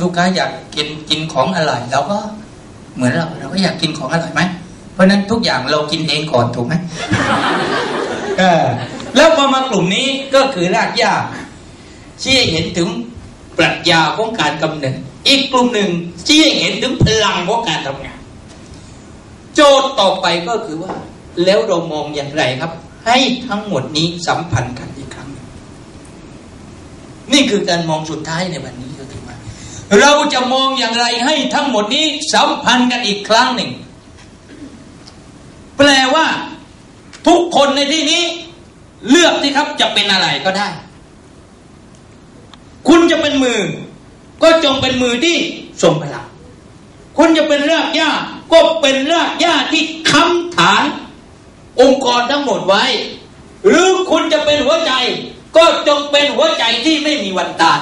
ลูกค้าอยากกินกินของอร่อยเราก็เหมือนเราเราก็อยากกินของอร่อยไหมเพราะฉะนั้นทุกอย่างเรากินเองก่อนถูกไหมเออแล้วพอมากลุ่มนี้ก็คือรากหญ้าชี้ให้เห็นถึงปรัชญาของการกำเนิดอีกกลุ่มหนึ่งชี้ให้เห็นถึงพลังของการทำงาน โจทย์ต่อไปก็คือว่า แล้วเรามองอย่างไรครับ ให้ทั้งหมดนี้สัมพันธ์กันอีกครั้ง นี่คือการมองสุดท้ายในวันนี้ก็คือว่า เราจะมองอย่างไรให้ทั้งหมดนี้สัมพันธ์กันอีกครั้งหนึ่ง แปลว่าทุกคนในที่นี้ เลือกที่ครับจะเป็นอะไรก็ได้ คุณจะเป็นมือ ก็จงเป็นมือที่ทรงพลังคุณจะเป็นรากหญ้าก็เป็นรากหญ้าที่ค้ำฐาน องค์กรทั้งหมดไว้ หรือคุณจะเป็นหัวใจ ก็จงเป็นหัวใจที่ไม่มีวันตาย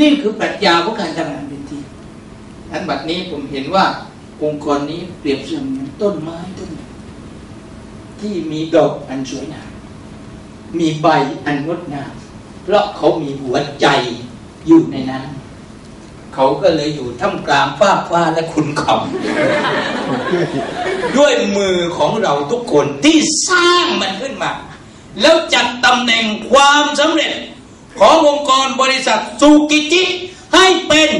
นี่คือปรัชญาของการทำงานเป็นทีมอันบัดนี้ผมเห็นว่าองค์กรนี้เปรียบเสมือนต้นไม้ต้นที่มีดอกอันสวยงามมีใบอันงดงามเพราะเขามีหัวใจอยู่ในนั้น เขาก็เลยอยู่ท่ามกลางฟ้าฟ้าและคุณเขา ด้วยมือของเราทุกคนที่สร้างมันขึ้นมา แล้วจัดตำแหน่งความสำเร็จ ขององค์กรบริษัทซูกิจิ ให้เป็น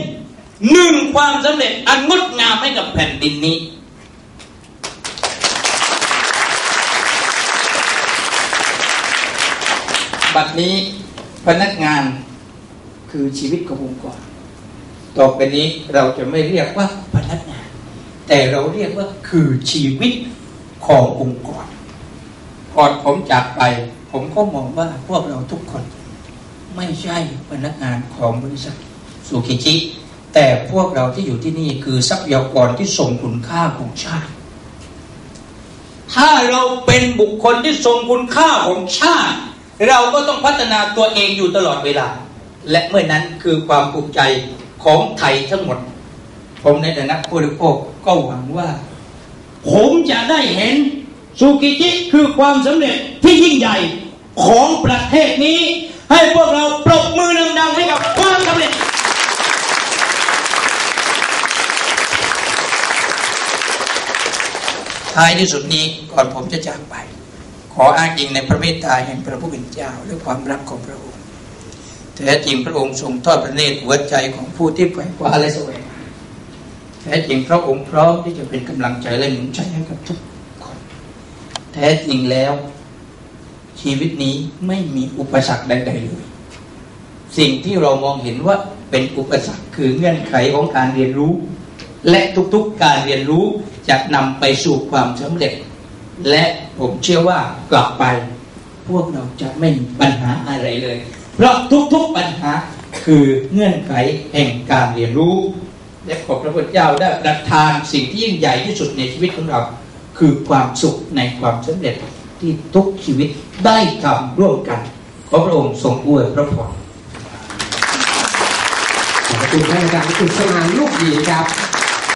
หนึ่งความสำเร็จอันงดงามให้กับแผ่นดินนี้ บัดนี้พนักงานคือชีวิตขององค์กร ต่อไปนี้เราจะไม่เรียกว่าพนักงาน แต่เราเรียกว่าคือชีวิตขององค์กร ก่อนผมจากไป ผมก็มองว่าพวกเราทุกคน ไม่ใช่พนักงานของบริษัทสุกิจิ แต่พวกเราที่อยู่ที่นี่คือทรัพยากรที่ส่งคุณค่าของชาติ ถ้าเราเป็นบุคคลที่ทรงคุณค่าของชาติ เราก็ต้องพัฒนาตัวเองอยู่ตลอดเวลา และเมื่อนั้นคือความภูมิใจของไทยทั้งหมด ผมในฐานะผู้บริโภคก็หวังว่า ผมจะได้เห็นสุกิจิคือความสำเร็จที่ยิ่งใหญ่ของประเทศนี้ ให้พวกเราปรบมือดังๆให้กับความสำเร็จท้ายที่สุดนี้ก่อนผมจะจากไป ขออ้างอิงในพระเมตตาแห่งพระผู้เป็นเจ้าและความรักของพระองค์แท้จริงพระองค์ทรงทอดพระเนตรหัวใจของผู้ที่ไขว่คว้าและแสวงแท้จริงพระองค์พร้อมที่จะเป็นกำลังใจและหนุนใจให้กับทุกคน แท้จริงแล้ว ชีวิตนี้ไม่มีอุปสรรคใด ๆ เลย สิ่งที่เรามองเห็นว่าเป็นอุปสรรคคือเงื่อนไขของการเรียนรู้ และทุกๆการเรียนรู้จะนำไปสู่ความสำเร็จ และผมเชื่อว่ากลับไป พวกเราจะไม่มีปัญหาอะไรเลย เพราะทุกๆปัญหาคือเงื่อนไขแห่งการเรียนรู้ และขอพระพุทธเจ้าได้ประทานสิ่งที่ยิ่งใหญ่ที่สุดในชีวิตของเรา คือความสุขในความสำเร็จ ที่ทุกชีวิตได้ทำร่วมกัน ขอพระองค์ทรงอวยพระพรขอบคุณท่านอาจารย์คุณสมานลูกดีครับ